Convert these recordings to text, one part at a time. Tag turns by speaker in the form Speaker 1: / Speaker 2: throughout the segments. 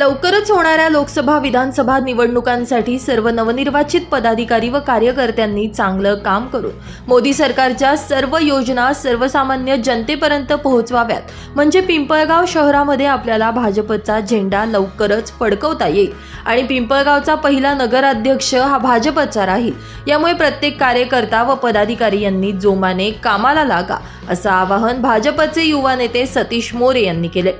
Speaker 1: लवकरच होणाऱ्या लोकसभा विधानसभा निवडणुकांसाठी सर्व नवनिर्वाचित पदाधिकारी व कार्यकर्त्यांनी चांगलं काम करून मोदी सरकारच्या सर्व योजना सर्वसामान्य जनतेपर्यंत पोहोचवाव्यात. म्हणजे पिंपळगाव शहरामध्ये आपल्याला भाजपचा झेंडा लवकरच फडकवता येईल. आणि पिंपळगावचा पहिला नगराध्यक्ष हा भाजपचा राहील. यामुळे प्रत्येक कार्यकर्ता व पदाधिकारी यांनी जोमाने कामाला लागा असं आवाहन भाजपचे युवा नेते सतीश मोरे यांनी केले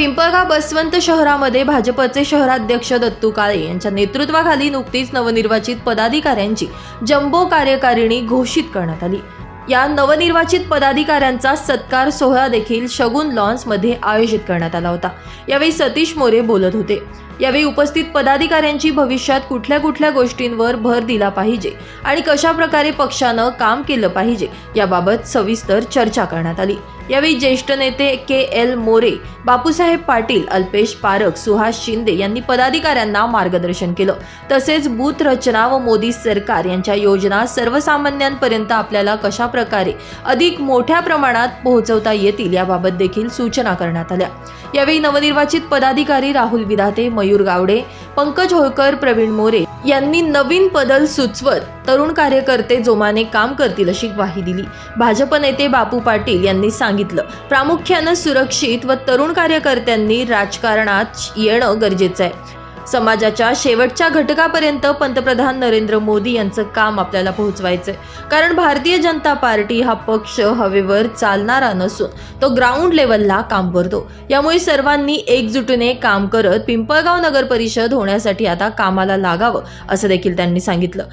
Speaker 1: पिंपळगाव बसवंत शहरामध्ये भाजपचे शहराध्यक्ष दत्तू काळे यांच्या नेतृत्वाखाली नुकतीच नवनिर्वाचित पदाधिकाऱ्यांची जम्बो कार्यकारिणी घोषित करण्यात आली. या नवनिर्वाचित पदाधिकाऱ्यांचा सत्कार सोहळा देखील शगुन लॉन्समध्ये आयोजित करण्यात आला होता. यावेळी सतीश मोरे बोलत होते. यावेळी उपस्थित पदाधिकाऱ्यांची भविष्यात कुठल्या कुठल्या गोष्टींवर भर दिला पाहिजे आणि कशा प्रकारे पक्षानं काम केलं पाहिजे याबाबत सविस्तर चर्चा करण्यात आली. यावेळी ज्येष्ठ नेते के एल मोरे बापूसाहेब पाटील अल्पेश पारख सुहास शिंदे यांनी पदाधिकाऱ्यांना मार्गदर्शन केलं. तसेच बूथ रचना व मोदी सरकार यांच्या योजना सर्वसामान्यांपर्यंत आपल्याला कशा प्रकारे अधिक मोठ्या प्रमाणात पोहोचवता येतील याबाबत देखील सूचना करण्यात आल्या. यावेळी नवनिर्वाचित पदाधिकारी राहुल विधाते मयूर गावडे पंकज होळकर प्रवीण मोरे यांनी नवीन बदल सुचवत तरुण कार्यकर्ते जोमाने काम करतील अशी ग्वाही दिली. भाजप नेते बापू पाटील यांनी सांगितलं प्रामुख्यानं सुरक्षित व तरुण कार्यकर्त्यांनी राजकारणात येणं गरजेचं आहे. समाजाच्या शेवटच्या घटकापर्यंत पंतप्रधान नरेंद्र मोदी यांचं काम आपल्याला पोहोचवायचंय. कारण भारतीय जनता पार्टी हा पक्ष हवेवर चालणारा नसून तो ग्राउंड लेवलला काम करतो. यामुळे सर्वांनी एकजुटीने काम करत पिंपळगाव नगर परिषद होण्यासाठी आता कामाला लागावं असं देखील त्यांनी सांगितलं.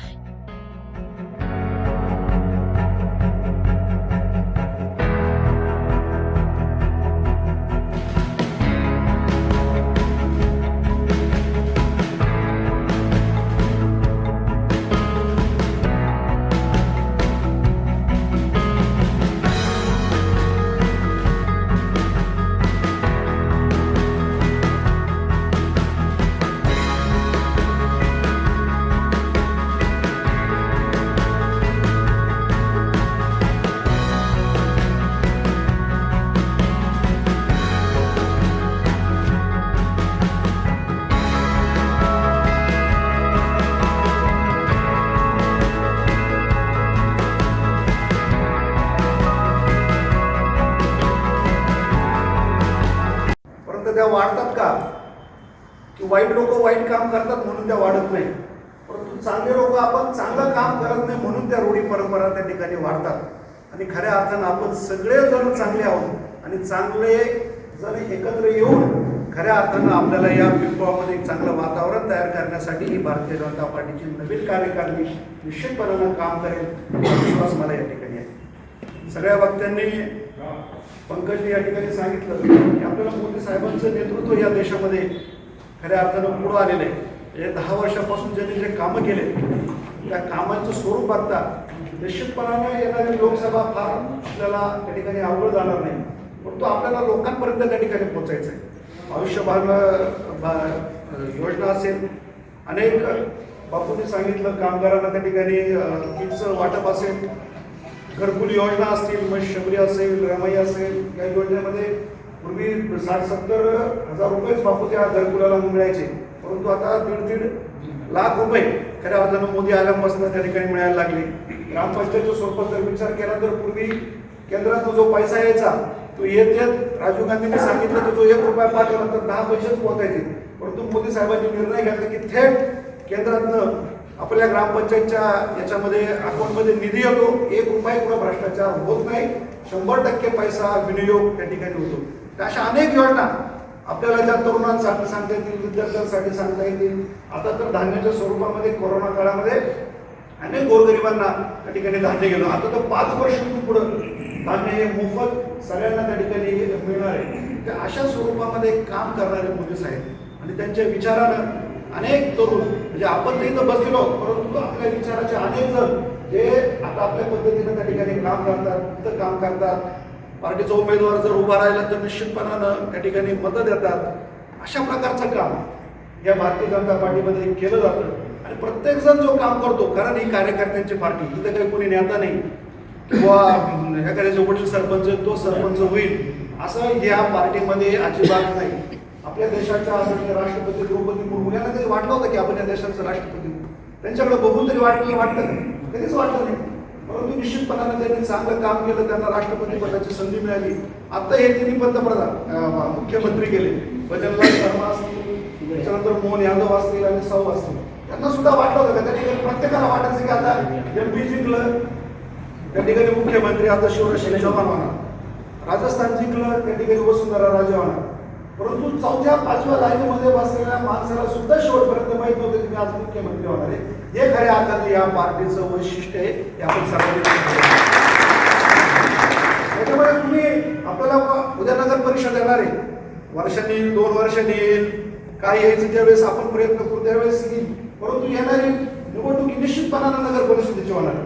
Speaker 2: वाढतात का? की वाईट लोक वाईट काम करतात म्हणून त्या वाढत नाही. परंतु चांगले लोक आपण चांगलं काम करत नाही म्हणून त्या रूढी परंपरा त्या ठिकाणी वाढतात. आणि खऱ्या अर्थानं आपण सगळे जण चांगले आहोत. आणि चांगले जण एकत्र येऊन खऱ्या अर्थानं आपल्याला या पिंपळामध्ये एक चांगलं वातावरण तयार करण्यासाठी ही भारतीय जनता पार्टीची नवीन कार्यकारिणी निश्चितपणानं काम करेल. विश्वास मला या ठिकाणी आहे. सगळ्या वक्त्यांनी पंकजने या ठिकाणी सांगितलं की साहेबांचं नेतृत्व या देशामध्ये खऱ्या अर्थानं पुढं आलेलं आहे. हे दहा वर्षापासून ज्यांनी जे कामं केले त्या कामांचं स्वरूप बघता निश्चितपणानं येणारी लोकसभा फार आपल्याला त्या ठिकाणी अवघड जाणार नाही. परंतु आपल्याला लोकांपर्यंत त्या ठिकाणी पोहोचायचं आहे. आयुष्यभान योजना असेल अनेक बापूंनी सांगितलं कामगारांना त्या ठिकाणी अं, वाटप असेल घरकुल योजना असतील मग शबरी असेल रमाई असेल या योजनेमध्ये पूर्वी साठ सत्तर हजार रुपयेच बापूचे आज घरकुलाला मिळायचे? परंतु आता दीड दीड लाख रुपये खऱ्या अर्थानं मोदी आल्यापासून त्या ठिकाणी मिळायला लागले. ग्रामपंचायतच्या स्वरूपात जर विचार केला तर पूर्वी केंद्रातून जो पैसा यायचा तो येत येत राजीव गांधींनी सांगितलं तर तो एक रुपया पाठवला तर दहा पैसेच पोहोचायचे. परंतु मोदी साहेबांनी निर्णय घेतला की थेट केंद्रातनं आपल्या ग्रामपंचायतच्या याच्यामध्ये अकाउंटमध्ये निधी येतो. एक रुपया कुठं भ्रष्टाचार होत नाही. शंभर टक्के पैसा विनियोग त्या ठिकाणी होतो. अशा अनेक योजना आपल्याला ज्या तरुणांसाठी सांगता येतील विद्यार्थ्यांसाठी सांगता येतील. आता तर धान्याच्या स्वरूपामध्ये कोरोना काळामध्ये अनेक गोरगरिबांना त्या ठिकाणी धान्य गेलो. आता तर पाच वर्ष पुढं धान्य हे मोफत सगळ्यांना त्या ठिकाणी मिळणार आहे. तर अशा स्वरूपामध्ये काम करणारे मोदी साहेब आणि त्यांच्या विचारानं अनेक तरुण म्हणजे आपण तर इथं परंतु आपल्या विचाराचे अनेक जण जे आता आपल्या पद्धतीनं त्या ठिकाणी काम करतात तिथं काम करतात पार्टीचा उमेदवार जर उभा राहिला तर निश्चितपणानं त्या ठिकाणी मतं देतात. अशा प्रकारचं काम या भारतीय जनता पार्टीमध्ये केलं जातं. आणि प्रत्येकजण जो काम करतो कारण ही कार्यकर्त्यांची पार्टी इथं काही कोणी नेता नाही. किंवा एखाद्याचे वडील सरपंच तो सरपंच होईल असं या पार्टीमध्ये अजिबात नाही. आपल्या देशाच्या आदरणीय राष्ट्रपती द्रौपदी मुर्मू यांना कधी वाटलं होतं की आपण या देशाचं राष्ट्रपती त्यांच्याकडे बघून तरी वाटलं वाटतं कधीच वाटलं नाही. परंतु निश्चितपणाने त्यांनी चांगलं काम केलं त्यांना राष्ट्रपती पदाची संधी मिळाली. आता हे त्यांनी पंतप्रधान मुख्यमंत्री केले भजनलाल शर्मा असतील त्याच्यानंतर मोहन यादव असतील आणि सौ असतील. त्यांना सुद्धा वाटलं होतं का? त्या ठिकाणी प्रत्येकाला वाटायचं की आता एम पी जिंकलं त्या ठिकाणी मुख्यमंत्री आता शिवराज चौहान होणार. राजस्थान जिंकलं त्या ठिकाणी वसुंधरा राजे होणार. परंतु चौथ्या पाचव्या लाईनीमध्ये बसलेल्या माणसाला सुद्धा शेवटपर्यंत माहीत नव्हतं की मी आज मुख्यमंत्री होणार आहे. हे खऱ्या अर्थाने या पार्टीचं वैशिष्ट्य आहे हे आपण सर्वांनी त्याच्यामुळे तुम्ही आपल्याला उद्या नगर परिषद येणार आहे. वर्षांनी दोन वर्षांनी येईल काय यायचं त्यावेळेस आपण प्रयत्न करू त्यावेळेस येईल. परंतु येणारी निवडणुकी निश्चितपणानं नगर परिषदेची होणार आहे.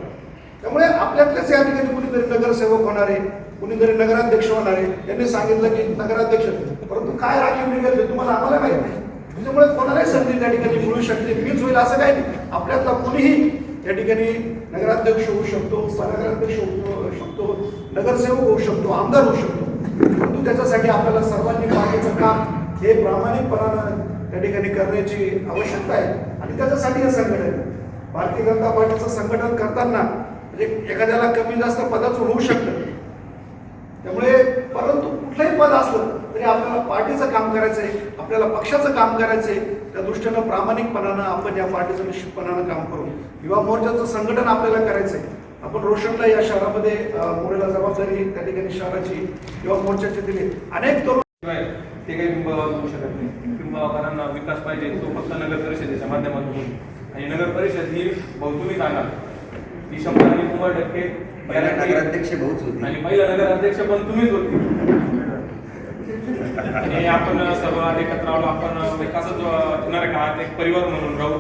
Speaker 2: त्यामुळे आपल्यातलेच या ठिकाणी कुणीतरी नगरसेवक होणार आहे कुणीतरी नगराध्यक्ष होणार आहे. त्यांनी सांगितलं की नगराध्यक्ष परंतु काय राखीव निघेल ते तुम्हाला आम्हाला माहीत नाही. त्याच्यामुळे कोणालाही संधी त्या ठिकाणी मिळू शकते मीच होईल असं काही नाही. आपल्यातला कुणीही त्या ठिकाणी नगराध्यक्ष होऊ शकतो उपनगराध्यक्ष होऊ शकतो नगरसेवक होऊ शकतो आमदार होऊ शकतो. परंतु त्याच्यासाठी आपल्याला सर्वांनी पाठीचं काम हे प्रामाणिकपणानं त्या ठिकाणी करण्याची आवश्यकता आहे. आणि त्याच्यासाठी हे संघटन भारतीय जनता पार्टीचं संघटन करताना म्हणजे एखाद्याला कमी जास्त पदाचं होऊ शकतं. त्यामुळे परंतु कुठलंही पद असलं तरी आपल्याला पार्टीचं काम करायचं आहे आपल्याला पक्षाचं काम करायचं आहे त्या दृष्टीनं प्रामाणिकपणानं आपण या पार्टीचं निश्चितपणानं काम करू. युवा मोर्चाचं संघटन आपल्याला करायचं आहे आपण रोशनला या शहरामध्ये मोरेला जबाबदारी त्या ठिकाणी शहराची युवा मोर्चाची दिली. अनेक तरुण
Speaker 3: ते काही बिंबवा होऊ शकत नाही. बिंबवाकारांना विकास पाहिजे तो फक्त नगर परिषदेच्या माध्यमातून होईल. आणि नगर परिषद ही तुम्ही सांगा ती शंभर आणि शंभर टक्के
Speaker 4: पहिला
Speaker 3: guarantee-
Speaker 4: नगराध्यक्ष भाऊच होते.
Speaker 3: आणि पहिला नगराध्यक्ष पण तुम्हीच होते. आणि आपण सर्व एकत्र आलो आपण एक असंच काळात एक परिवार म्हणून राहू.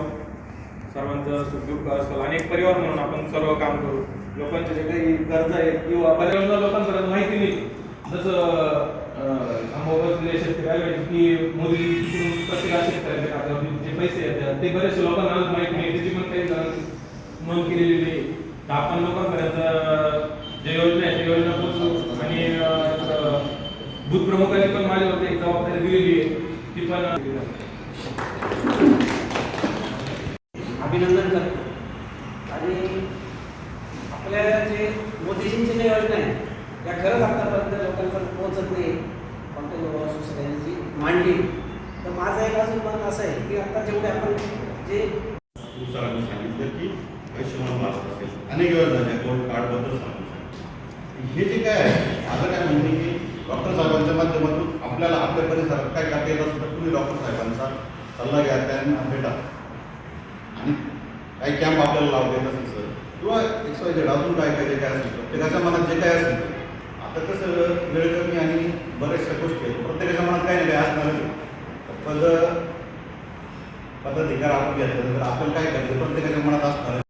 Speaker 3: सर्वांचं सुखदुःख असेल आणि एक परिवार म्हणून आपण सर्व काम करू. लोकांच्या जे काही गरजा आहेत किंवा बऱ्याच लोकांपर्यंत माहिती नाही. जसं अं, आंबा शेतकरी की मोदी प्रत्येकाला शेतकऱ्याच्या खात्यावर जे पैसे येतात ते बरेचसे लोकांना माहिती नाही. त्याची पण काही नोंद केलेली नाही. आपण लोकांपर्यंत जे योजना आहे त्या योजना पोहोचू बूथ प्रमुखांनी पण माझ्यावरती एक जबाबदारी दिलेली आहे. ती पण
Speaker 5: अभिनंदन करतो. आणि आपल्या जे मोदीजींची जे योजना आहे त्या खरंच आतापर्यंत लोकांपर्यंत पोहोचत नाही युवा संस्थांची मांडली. तर माझं एक अजून मत असं आहे की आता जेवढे आपण जे
Speaker 6: सरांनी सांगितलं की आयुष्यमान भारत असेल. अनेक योजना आहेत गोल्ड कार्डबद्दल सांगू शकतो. हे जे काय आहे माझं काय म्हणणे की डॉक्टर साहेबांच्या माध्यमातून आपल्याला आपल्या परिसरात काय करता येत असतं तुम्ही डॉक्टर साहेबांचा सल्ला घ्या त्यांना भेटा. आणि काही कॅम्प आपल्याला लावता येत असेल सर किंवा एक्स वाय झेड अजून काय काय जे काय असेल प्रत्येकाच्या मनात जे काय असेल आता कसं वेळ कमी आणि बऱ्याचशा गोष्टी आहेत प्रत्येकाच्या मनात काही नाही काय असणार पद पदाधिकार आपण घेतला तर आपण काय करायचं प्रत्येकाच्या मनात असणार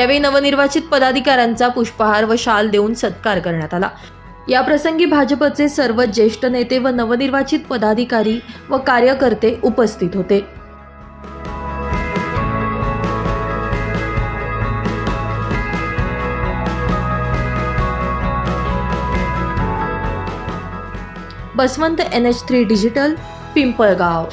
Speaker 1: यावेळी नवनिर्वाचित पदाधिकाऱ्यांचा पुष्पहार व शाल देऊन सत्कार करण्यात आला. या प्रसंगी भाजपचे सर्व ज्येष्ठ नेते व नवनिर्वाचित पदाधिकारी व कार्यकर्ते उपस्थित होते. Baswant N H three digital Pimpalgaon.